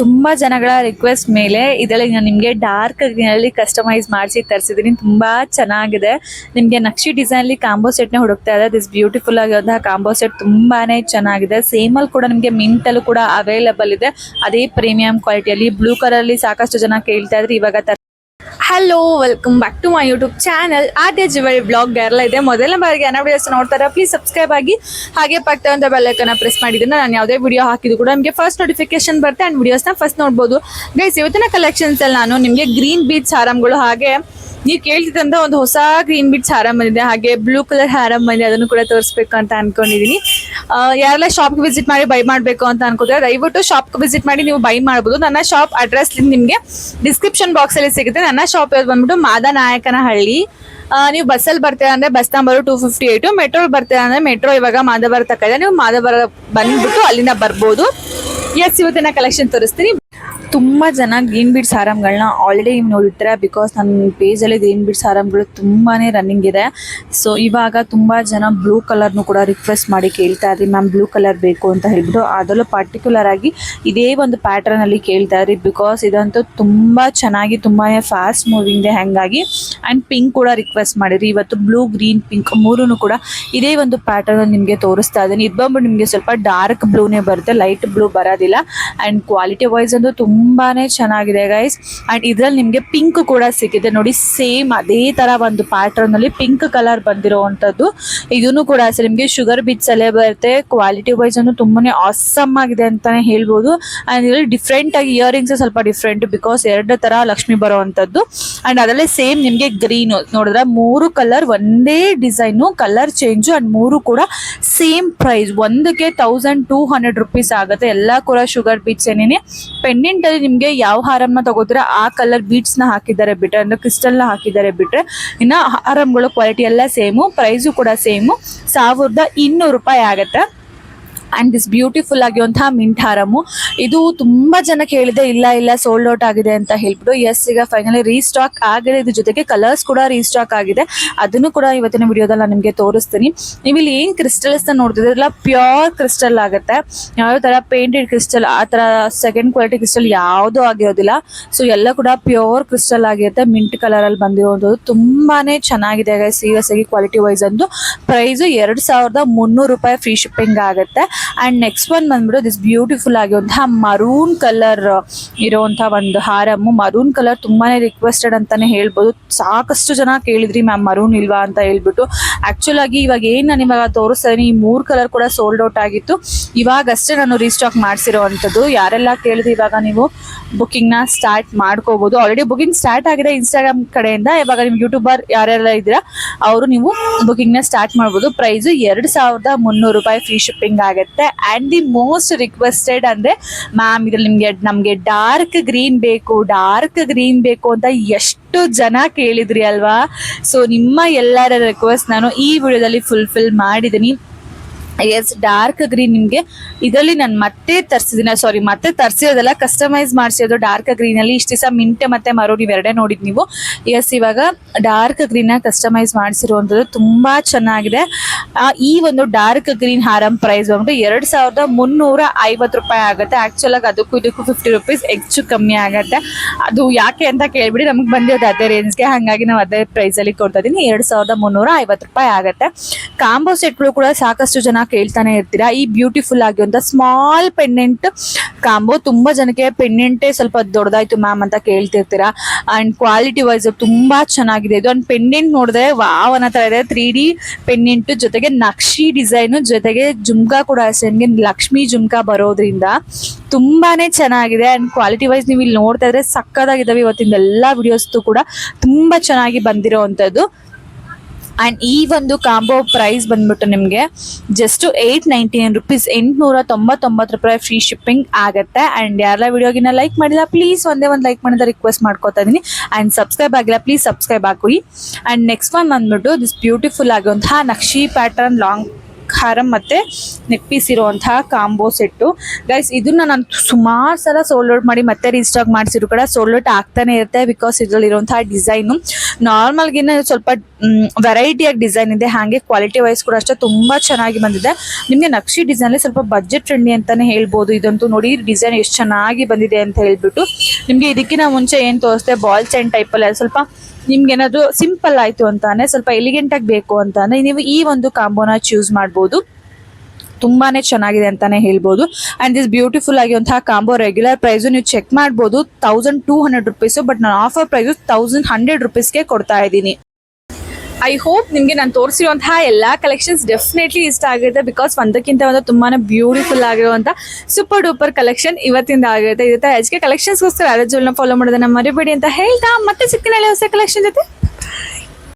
ತುಂಬ ಜನಗಳ ರಿಕ್ವೆಸ್ಟ್ ಮೇಲೆ ಇದರಲ್ಲಿ ನಾನು ನಿಮಗೆ ಡಾರ್ಕ್ ಗ್ರೀನಲ್ಲಿ ಕಸ್ಟಮೈಸ್ ಮಾಡಿಸಿ ತರಿಸಿದೀನಿ. ತುಂಬಾ ಚೆನ್ನಾಗಿದೆ. ನಿಮಗೆ ನಕ್ಷಿ ಡಿಸೈನ್ ಅಲ್ಲಿ ಕಾಂಬೋ ಸೆಟ್ನೇ ಹುಡುಕ್ತಾ ಇದೆ ದಿಸ್ ಬ್ಯೂಟಿಫುಲ್ ಆಗಿರುವಂತಹ ಕಾಂಬೋ ಸೆಟ್ ತುಂಬಾ ಚೆನ್ನಾಗಿದೆ. ಸೇಮ್ ಅಲ್ಲಿ ಕೂಡ ನಿಮಗೆ ಮಿಂಟಲ್ಲೂ ಕೂಡ ಅವೈಲಬಲ್ ಇದೆ. ಅದೇ ಪ್ರೀಮಿಯಂ ಕ್ವಾಲಿಟಿ ಕ್ವಾಲಿಟಿಯಲ್ಲಿ ಬ್ಲೂ ಅಲ್ಲಿ ಸಾಕಷ್ಟು ಜನ ಕೇಳ್ತಾ ಇದ್ರೆ ಇವಾಗ hello welcome back to my YouTube channel ಆದ್ಯ ಜಿವಳಿ ಬ್ಲಾಗ್ ಎಲ್ಲ ಇದೆ ಮೊದಲ ಬಾರಿಗೆ ಏನೋ ವಿಡಿಯೋಸ್ ನೋಡ್ತಾರೆ ಪ್ಲೀಸ್ ಸಬ್ಸ್ಕ್ರೈಬ್ ಆಗಿ. ಹಾಗೆ ಪಕ್ಕದ ಬೆಲ್ಲೈಕನ್ನ ಪ್ರೆಸ್ ಮಾಡಿದ್ರೆ ನಾನು ಯಾವುದೇ ವಿಡಿಯೋ ಹಾಕಿದ್ರು ಕೂಡ ನಿಮಗೆ ಫಸ್ಟ್ ನೋಟಿಫಿಕೇಶನ್ ಬರುತ್ತೆ ಆ್ಯಂಡ್ ವಿಡಿಯೋಸ್ನ ಫಸ್ಟ್ ನೋಡ್ಬೋದು. ಗೈಸ್ ಇವತ್ತಿನ ಕಲೆಕ್ಷನ್ಸ್ ಅಲ್ಲಿ ನಾನು ನಿಮಗೆ ಗ್ರೀನ್ ಬೀಚ್ ಹಾರಮ್ಗಳು ಹಾಗೆ ನೀವು ಕೇಳ್ತಿದ್ದಂತ ಒಂದು ಹೊಸ ಗ್ರೀನ್ ಬೀಚ್ ಹಾರಂ ಬಂದಿದೆ ಹಾಗೆ ಬ್ಲೂ ಕಲರ್ ಹಾರಂ ಬಂದಿದೆ ಅದನ್ನು ಕೂಡ ತೋರಿಸ್ಬೇಕು ಅಂತ ಅನ್ಕೊಂಡಿದೀನಿ. ಆ, ಯಾರೆಲ್ಲ ಶಾಪ್ಗೆ ವಿಸಿಟ್ ಮಾಡಿ ಬೈ ಮಾಡಬೇಕು ಅಂತ ಅನ್ಕೋತಾರೆ ದಯವಿಟ್ಟು ಶಾಪ್ಗೆ ವಿಸಿಟ್ ಮಾಡಿ ನೀವು ಬೈ ಮಾಡ್ಬೋದು. ನನ್ನ ಶಾಪ್ ಅಡ್ರೆಸ್ ನಿಮಗೆ ಡಿಸ್ಕ್ರಿಪ್ಷನ್ ಬಾಕ್ಸಲ್ಲಿ ಸಿಗುತ್ತೆ. ನನ್ನ ಶಾಪ್ ಯಾವ್ದು ಬಂದ್ಬಿಟ್ಟು ಮಾದನಾಯಕನಹಳ್ಳಿ ಹಳ್ಳಿ ನೀವು ಬಸ್ಸಲ್ಲಿ ಬರ್ತೀರಾ ಅಂದ್ರೆ bus number two fifty eight metro ಬರ್ತೀರಾ ಅಂದ್ರೆ ಮೆಟ್ರೋ ಇವಾಗ ಮಾದವರ ತಕ್ಕ ನೀವು ಮಾದವರ ಬಂದ್ಬಿಟ್ಟು ಅಲ್ಲಿಂದ ಬರ್ಬೋದು. ಎಸ್ ಇವತ್ತಿನ ಕಲೆಕ್ಷನ್ ತೋರಿಸ್ತೀನಿ. ತುಂಬ ಜನ ಗ್ರೀನ್ ಬೀಡ್ಸ್ ಆರಾಮ್ಗಳನ್ನ ಆಲ್ರೆಡಿ ನೀವು ನೋಡಿರ್ತಾರೆ ಬಿಕಾಸ್ ನನ್ನ ಪೇಜಲ್ಲಿ ಗ್ರೀನ್ ಬೀಡ್ಸ್ ಸಾರಂಗಳು ತುಂಬಾ ರನ್ನಿಂಗ್ ಇದೆ. ಸೊ ಇವಾಗ ತುಂಬ ಜನ ಬ್ಲೂ ಕಲರ್ನು ಕೂಡ ರಿಕ್ವೆಸ್ಟ್ ಮಾಡಿ ಕೇಳ್ತಾ ಇದ್ರಿ ಮ್ಯಾಮ್ ಬ್ಲೂ ಕಲರ್ ಬೇಕು ಅಂತ ಹೇಳ್ಬಿಟ್ಟು ಅದರಲ್ಲೂ ಪರ್ಟಿಕ್ಯುಲರ್ ಆಗಿ ಇದೇ ಒಂದು ಪ್ಯಾಟರ್ನಲ್ಲಿ ಕೇಳ್ತಾ ಇದ್ರಿ ಬಿಕಾಸ್ ಇದಂತೂ ತುಂಬ ಚೆನ್ನಾಗಿ ತುಂಬಾ ಫಾಸ್ಟ್ ಮೂವಿಂಗ್ ಇದೆ ಹಾಗಾಗಿ ಆ್ಯಂಡ್ ಪಿಂಕ್ ಕೂಡ ರಿಕ್ವೆಸ್ಟ್ ಮಾಡಿರಿ. ಇವತ್ತು ಬ್ಲೂ ಗ್ರೀನ್ ಪಿಂಕ್ ಮೂರೂ ಕೂಡ ಇದೇ ಒಂದು ಪ್ಯಾಟರ್ನ್ ನಿಮಗೆ ತೋರಿಸ್ತಾ ಇದ್ದೀನಿ. ಇದು ಬಂದ್ಬಿಟ್ಟು ನಿಮಗೆ ಸ್ವಲ್ಪ ಡಾರ್ಕ್ ಬ್ಲೂನೇ ಬರುತ್ತೆ ಲೈಟ್ ಬ್ಲೂ ಬರೋದಿಲ್ಲ. ಆ್ಯಂಡ್ ಕ್ವಾಲಿಟಿ ವೈಸ್ ಅಂತೂ ತುಂಬಾನೇ ಚೆನ್ನಾಗಿದೆ ಗೈಸ್ ಅಂಡ್ ಇದ್ರಲ್ಲಿ ನಿಮಗೆ ಪಿಂಕ್ ಕೂಡ ಸಿಕ್ಕಿದೆ. ನೋಡಿ ಸೇಮ್ ಅದೇ ತರ ಒಂದು ಪ್ಯಾಟರ್ನ್ ಅಲ್ಲಿ ಪಿಂಕ್ ಕಲರ್ ಬಂದಿರುವಂತದ್ದು ಇದನ್ನು ಕೂಡ ಅಷ್ಟೇ ನಿಮಗೆ ಶುಗರ್ ಬೀಟ್ಸ್ ಅಲ್ಲೇ ಬರುತ್ತೆ. ಕ್ವಾಲಿಟಿ ವೈಸ್ ಅನ್ನು ತುಂಬಾನೇ ಆಸಮ್ ಆಗಿದೆ ಅಂತಾನೆ ಹೇಳ್ಬೋದು. ಅಂಡ್ ಇದರಲ್ಲಿ ಡಿಫ್ರೆಂಟ್ ಆಗಿ ಇಯರಿಂಗ್ಸ್ ಸ್ವಲ್ಪ ಡಿಫ್ರೆಂಟ್ ಬಿಕಾಸ್ ಎರಡು ತರ ಲಕ್ಷ್ಮಿ ಬರುವಂತದ್ದು ಅಂಡ್ ಅದರಲ್ಲೇ ಸೇಮ್ ನಿಮಗೆ ಗ್ರೀನ್ ನೋಡಿದ್ರೆ ಮೂರು ಕಲರ್ ಒಂದೇ ಡಿಸೈನ್ ಕಲರ್ ಚೇಂಜ್ ಅಂಡ್ ಮೂರು ಕೂಡ ಸೇಮ್ ಪ್ರೈಸ್ ಒಂದಕ್ಕೆ ತೌಸಂಡ್ ಟೂ ಹಂಡ್ರೆಡ್ ರುಪೀಸ್ ಆಗುತ್ತೆ. ಎಲ್ಲ ಕೂಡ ಶುಗರ್ ಬೀಟ್ಸ್ ಏನೇನೆ. ಪೆಂಡೆಂಟ್ ಅಲ್ಲಿ ನಿಮಗೆ ಯಾವ ಹಾರಮ್ನ ತಗೋತೀರ, ಆ ಕಲರ್ ಬೀಟ್ಸ್ನ ಹಾಕಿದ್ದಾರೆ ಬಿಟ್ರೆ, ಅಂದ್ರೆ ಕ್ರಿಸ್ಟಲ್ನ ಹಾಕಿದ್ದಾರೆ ಬಿಟ್ರೆ, ಇನ್ನ ಹಾರಂಗಳು ಕ್ವಾಲಿಟಿ ಎಲ್ಲ ಸೇಮು ಪ್ರೈಸು ಕೂಡ ಸೇಮು ಸಾವಿರದ ಇನ್ನೂರು ರೂಪಾಯಿ ಆಗುತ್ತೆ. ಆ್ಯಂಡ್ ದಿಸ್ ಬ್ಯೂಟಿಫುಲ್ ಆಗಿರುವಂತಹ ಮಿಂಟ್ ಹಾರಮು ಇದು ತುಂಬಾ ಜನ ಕೇಳಿದೆ, ಇಲ್ಲ ಇಲ್ಲ ಸೋಲ್ಡ್ ಔಟ್ ಆಗಿದೆ ಅಂತ ಹೇಳ್ಬಿಟ್ಟು. ಎಸ್ ಈಗ ಫೈನಲಿ ರೀಸ್ಟಾಕ್ ಆಗಿದೆ. ಇದ್ರ ಜೊತೆಗೆ ಕಲರ್ಸ್ ಕೂಡ ರೀಸ್ಟಾಕ್ ಆಗಿದೆ. ಅದನ್ನು ಕೂಡ ಇವತ್ತಿನ ವಿಡಿಯೋದಲ್ಲಿ ನಾನು ನಿಮಗೆ ತೋರಿಸ್ತೀನಿ. ನೀವು ಇಲ್ಲಿ ಏನು ಕ್ರಿಸ್ಟಲ್ಸ್ನ ನೋಡ್ತಿದ್ರಲ್ಲ ಪ್ಯೂರ್ ಕ್ರಿಸ್ಟಲ್ ಆಗುತ್ತೆ. ಯಾವ ಥರ ಪೇಂಟೆಡ್ ಕ್ರಿಸ್ಟಲ್ ಆ ಥರ ಸೆಕೆಂಡ್ ಕ್ವಾಲಿಟಿ ಕ್ರಿಸ್ಟಲ್ ಯಾವುದೂ ಆಗಿರೋದಿಲ್ಲ. ಸೊ ಎಲ್ಲ ಕೂಡ ಪ್ಯೂರ್ ಕ್ರಿಸ್ಟಲ್ ಆಗಿರುತ್ತೆ. ಮಿಂಟ್ ಕಲರಲ್ಲಿ ಬಂದಿರುವಂಥದ್ದು ತುಂಬಾನೇ ಚೆನ್ನಾಗಿದೆ ಸೀರಿಯಸ್ ಆಗಿ ಕ್ವಾಲಿಟಿ ವೈಸ್ ಅಂದು. ಪ್ರೈಸು ಎರಡು ಸಾವಿರದ ಮುನ್ನೂರು ರೂಪಾಯಿ ಫ್ರೀ ಶಿಪ್ಪಿಂಗ್ ಆಗುತ್ತೆ. ಆ್ಯಂಡ್ ನೆಕ್ಸ್ಟ್ ಒನ್ ಬಂದ್ಬಿಟ್ಟು ದಿಸ್ ಬ್ಯೂಟಿಫುಲ್ ಆಗಿರುವಂತಹ ಮರೂನ್ ಕಲರ್ ಇರುವಂತಹ ಒಂದು ಹಾರಮ್ಮು ಮರೂನ್ ಕಲರ್ ತುಂಬಾನೇ ರಿಕ್ವೆಸ್ಟೆಡ್ ಅಂತಾನೆ ಹೇಳ್ಬೋದು. ಸಾಕಷ್ಟು ಜನ ಕೇಳಿದ್ರಿ ಮ್ಯಾಮ್ ಮರೂನ್ ಇಲ್ವಾ ಅಂತ ಹೇಳ್ಬಿಟ್ಟು. ಆಕ್ಚುಲ್ ಆಗಿ ಇವಾಗ ಏನು ನಾನು ಇವಾಗ ತೋರಿಸ್ತಾ ಈ ಮೂರು ಕಲರ್ ಕೂಡ ಸೋಲ್ಡ್ ಔಟ್ ಆಗಿತ್ತು. ಇವಾಗಷ್ಟೇ ನಾನು ರೀಸ್ಟಾಕ್ ಮಾಡಿಸಿರೋವಂಥದ್ದು. ಯಾರೆಲ್ಲ ಕೇಳಿದ್ರಿ ಇವಾಗ ನೀವು ಬುಕ್ಕಿಂಗ್ನ ಸ್ಟಾರ್ಟ್ ಮಾಡ್ಕೋಬಹುದು ಆಲ್ರೆಡಿ ಬುಕ್ಕಿಂಗ್ ಸ್ಟಾರ್ಟ್ ಆಗಿದೆ ಇನ್ಸ್ಟಾಗ್ರಾಮ್ ಕಡೆಯಿಂದ. ಇವಾಗ ನಿಮ್ಗೆ ಯೂಟ್ಯೂಬರ್ ಯಾರೆಲ್ಲ ಇದ್ದೀರಾ, ಅವರು ನೀವು ಬುಕ್ಕಿಂಗ್ನ ಸ್ಟಾರ್ಟ್ ಮಾಡ್ಬೋದು. ಪ್ರೈಸು ಎರಡು ಸಾವಿರದ ಮುನ್ನೂರು ರೂಪಾಯಿ ಫ್ರೀ ಶಿಪ್ಪಿಂಗ್ ಆಗುತ್ತೆ ಆ್ಯಂಡ್ ದಿ ಮೋಸ್ಟ್ ರಿಕ್ವೆಸ್ಟೆಡ್ ಅಂದರೆ ಮ್ಯಾಮ್ ಇದ್ರಲ್ಲಿ ನಿಮಗೆ, ನಮಗೆ ಡಾರ್ಕ್ ಗ್ರೀನ್ ಬೇಕು ಡಾರ್ಕ್ ಗ್ರೀನ್ ಬೇಕು ಅಂತ ಎಷ್ಟು ಜನ ಕೇಳಿದ್ರಿ ಅಲ್ವಾ? ಸೊ ನಿಮ್ಮ ಎಲ್ಲರ ರಿಕ್ವೆಸ್ಟ್ ನಾನು ಈ ವಿಡಿಯೋದಲ್ಲಿ ಫುಲ್ಫಿಲ್ ಮಾಡಿದ್ದೀನಿ. ಎಸ್ ಡಾರ್ಕ್ ಗ್ರೀನ್ ನಿಮಗೆ. ಇದರಲ್ಲಿ ನಾನು ಮತ್ತೆ ತರ್ಸಿದಿನ ಸಾರಿ ಮತ್ತೆ ತರ್ಸಿರೋದಲ್ಲ ಕಸ್ಟಮೈಸ್ ಮಾಡಿಸಿರೋದು ಡಾರ್ಕ್ ಗ್ರೀನಲ್ಲಿ ಇಷ್ಟು ದಿವಸ ಮಿಂಟೆ ಮತ್ತೆ ಮಾರೋರು ನೀವು ಎರಡೇ ನೋಡಿದ್ ನೀವು. ಎಸ್ ಇವಾಗ ಡಾರ್ಕ್ ಗ್ರೀನ್ನ ಕಸ್ಟಮೈಸ್ ಮಾಡಿಸಿರುವಂಥದ್ದು ತುಂಬ ಚೆನ್ನಾಗಿದೆ. ಈ ಒಂದು ಡಾರ್ಕ್ ಗ್ರೀನ್ ಹಾರಂ ಪ್ರೈಸ್ ಬಂದ್ಬಿಟ್ಟು ಎರಡು ಸಾವಿರದ ಮುನ್ನೂರ ಐವತ್ತು ರೂಪಾಯಿ ಆಗುತ್ತೆ. ಆ್ಯಕ್ಚುಲಾಗಿ ಅದಕ್ಕೂ ಇದಕ್ಕೂ ಫಿಫ್ಟಿ ರುಪೀಸ್ ಹೆಚ್ಚು ಕಮ್ಮಿ ಆಗುತ್ತೆ. ಅದು ಯಾಕೆ ಅಂತ ಕೇಳ್ಬಿಡಿ, ನಮಗೆ ಬಂದಿರೋದು ಅದೇ ರೇಂಜ್ಗೆ ಹಾಗಾಗಿ ನಾವು ಅದೇ ಪ್ರೈಸಲ್ಲಿ ಕೊಡ್ತಾ ಇದ್ದೀನಿ ಎರಡು ಸಾವಿರದ ಮುನ್ನೂರ ಐವತ್ತು ರೂಪಾಯಿ ಆಗುತ್ತೆ. ಕಾಂಬೋ ಸೆಟ್ಗಳು ಕೂಡ ಸಾಕಷ್ಟು ಜನ ಕೇಳ್ತಾನೆ ಇರ್ತೀರಾ? ಈ ಬ್ಯೂಟಿಫುಲ್ ಆಗಿರುವಂಥ ಸ್ಮಾಲ್ ಪೆಂಡೆಂಟ್ ಕಾಂಬೋ ತುಂಬಾ ಜನಕ್ಕೆ ಪೆಂಡೆಂಟೇ ಸ್ವಲ್ಪ ದೊಡ್ಡದಾಯ್ತು ಮ್ಯಾಮ್ ಅಂತ ಕೇಳ್ತಿರ್ತೀರಾ? ಅಂಡ್ ಕ್ವಾಲಿಟಿ ವೈಸ್ ತುಂಬಾ ಚೆನ್ನಾಗಿದೆ. ಇದು ಅಂಡ್ ಪೆಂಡೆಂಟ್ ನೋಡಿದ್ರೆ ವಾವ್ ಅನ್ನೋ ತರ ಇದೆ. ತ್ರೀ ಡಿ ಪೆಂಡೆಂಟ್ ಜೊತೆಗೆ ನಕ್ಷಿ ಡಿಸೈನ್ ಜೊತೆಗೆ ಜುಮ್ಕಾ ಕೂಡ ಅಷ್ಟೇ. ಲಕ್ಷ್ಮಿ ಜುಮ್ಕಾ ಬರೋದ್ರಿಂದ ತುಂಬಾನೇ ಚೆನ್ನಾಗಿದೆ. ಅಂಡ್ ಕ್ವಾಲಿಟಿ ವೈಸ್ ನೀವು ಇಲ್ಲಿ ನೋಡ್ತಾ ಇದ್ರೆ ಸಕ್ಕದಾಗಿದ್ದಾವೆ ಇವತ್ತಿನ ಎಲ್ಲಾ ವಿಡಿಯೋಸ್ ಕೂಡ. ತುಂಬಾ ಚೆನ್ನಾಗಿ ಬಂದಿರೋವಂಥದ್ದು. ಆ್ಯಂಡ್ ಈ ಒಂದು ಕಾಂಬೋ ಪ್ರೈಸ್ ಬಂದ್ಬಿಟ್ಟು ನಿಮಗೆ just eight ninety nine rupees ಎಂಟುನೂರ ತೊಂಬತ್ತೊಂಬತ್ತು ರೂಪಾಯಿ ಫ್ರೀ ಶಿಪ್ಪಿಂಗ್ ಆಗುತ್ತೆ. ಆ್ಯಂಡ್ ಯಾರೆಲ್ಲ ವಿಡಿಯೋಗಿನ ಲೈಕ್ ಮಾಡಿಲ್ಲ ಪ್ಲೀಸ್ ಒಂದೇ ಒಂದು ಲೈಕ್ ಮಾಡಿದ ರಿಕ್ವೆಸ್ಟ್ ಮಾಡ್ಕೋತಾ ಇದ್ದೀನಿ ಆ್ಯಂಡ್ ಸಬ್ಸ್ಕ್ರೈಬ್ ಆಗಿಲ್ಲ ಪ್ಲೀಸ್ ಸಬ್ಸ್ಕ್ರೈಬ್ ಹಾಕಿ ಆ್ಯಂಡ್ ನೆಕ್ಸ್ಟ್ ಒನ್ ಬಂದ್ಬಿಟ್ಟು ದಿಸ್ ಬ್ಯೂಟಿಫುಲ್ ಆಗಿರುವಂತಹ ನಕ್ಷಿ ಪ್ಯಾಟರ್ನ್ ಲಾಂಗ್ ಹಾರಂ ಮತ್ತು ನೆಕ್ ಪೀಸ್ ಇರುವಂತಹ ಕಾಂಬೋ ಸೆಟ್ಟು. ಗೈಸ್ ಇದನ್ನ ನಾನು ಸುಮಾರು ಸಲ ಸೋಲ್ಡ್ ಮಾಡಿ ಮತ್ತೆ ರೀಸ್ಟಾಕ್ ಮಾಡಿಸಿದ್ರು ಕೂಡ ಸೋಲ್ಡ್ ಔಟ್ ಆಗ್ತಾನೆ ಇರುತ್ತೆ ಬಿಕಾಸ್ ಇದರಲ್ಲಿರುವಂತಹ ಡಿಸೈನು ನಾರ್ಮಲ್ಗಿನ್ನ ಸ್ವಲ್ಪ ವೆರೈಟಿಯಾಗಿ ಡಿಸೈನ್ ಇದೆ. ಹಾಗೆ ಕ್ವಾಲಿಟಿ ವೈಸ್ ಕೂಡ ಅಷ್ಟೇ ತುಂಬ ಚೆನ್ನಾಗಿ ಬಂದಿದೆ. ನಿಮಗೆ ನಕ್ಷಿ ಡಿಸೈನಲ್ಲಿ ಸ್ವಲ್ಪ ಬಜೆಟ್ ಫ್ರೆಂಡ್ಲಿ ಅಂತಾನೆ ಹೇಳ್ಬೋದು. ಇದಂತೂ ನೋಡಿ ಡಿಸೈನ್ ಎಷ್ಟು ಚೆನ್ನಾಗಿ ಬಂದಿದೆ ಅಂತ ಹೇಳ್ಬಿಟ್ಟು. ನಿಮಗೆ ಇದಕ್ಕಿಂತ ಮುಂಚೆ ಏನು ತೋರಿಸ್ತೆ ಬಾಲ್ ಚೈನ್ ಟೈಪಲ್ಲಿ ಸ್ವಲ್ಪ ನಿಮ್ಗೆ ಏನಾದ್ರು ಸಿಂಪಲ್ ಆಯ್ತು ಅಂತಾನೆ, ಸ್ವಲ್ಪ ಎಲಿಗೆಂಟಾಗಿ ಬೇಕು ಅಂತಾನೆ, ನೀವು ಈ ಒಂದು ಕಾಂಬೋನ ಚೂಸ್ ಮಾಡ್ಬೋದು. ತುಂಬಾನೇ ಚೆನ್ನಾಗಿದೆ ಅಂತಾನೆ ಹೇಳ್ಬೋದು. ಅಂಡ್ ದಿಸ್ ಬ್ಯೂಟಿಫುಲ್ ಆಗಿರುವಂತಹ ಕಾಂಬೋ ರೆಗ್ಯುಲರ್ ಪ್ರೈಸ್ ನೀವು ಚೆಕ್ ಮಾಡ್ಬೋದು. Thousand two hundred rupees but ನಾನು ಆಫರ್ ಪ್ರೈಸ್ ತೌಸಂಡ್ ಹಂಡ್ರೆಡ್ ರುಪೀಸ್ಗೆ ಕೊಡ್ತಾ ಇದ್ದೀನಿ. ಐ ಹೋಪ್ ನಿಮಗೆ ನಾನು ತೋರಿಸಿರುವಂತಹ ಎಲ್ಲ ಕಲೆಕ್ಷನ್ಸ್ ಡೆಫಿನೆಟ್ಲಿ ಇಷ್ಟ ಆಗುತ್ತೆ ಬಿಕಾಸ್ ಒಂದಕ್ಕಿಂತ ಒಂದು ತುಂಬಾನೇ ಬ್ಯೂಟಿಫುಲ್ ಆಗಿರುವಂತಹ ಸೂಪರ್ ಡೂಪರ್ ಕಲೆಕ್ಷನ್ ಇವತ್ತಿಂದ ಆಗಿರುತ್ತೆ ಇದೆ ಎಚ್ ಕಲೆಕ್ಷನ್ಸ್ಗೋಸ್ಕರ ಜೋಲ್ನ ಫಾಲೋ ಮಾಡೋದನ್ನ ಮರಿಬೇಡಿ ಅಂತ ಹೇಳ್ತಾ, ಮತ್ತೆ ಸಿಕ್ಕಿನಲ್ಲಿ ಹೊಸ ಕಲೆಕ್ಷನ್ ಜೊತೆ.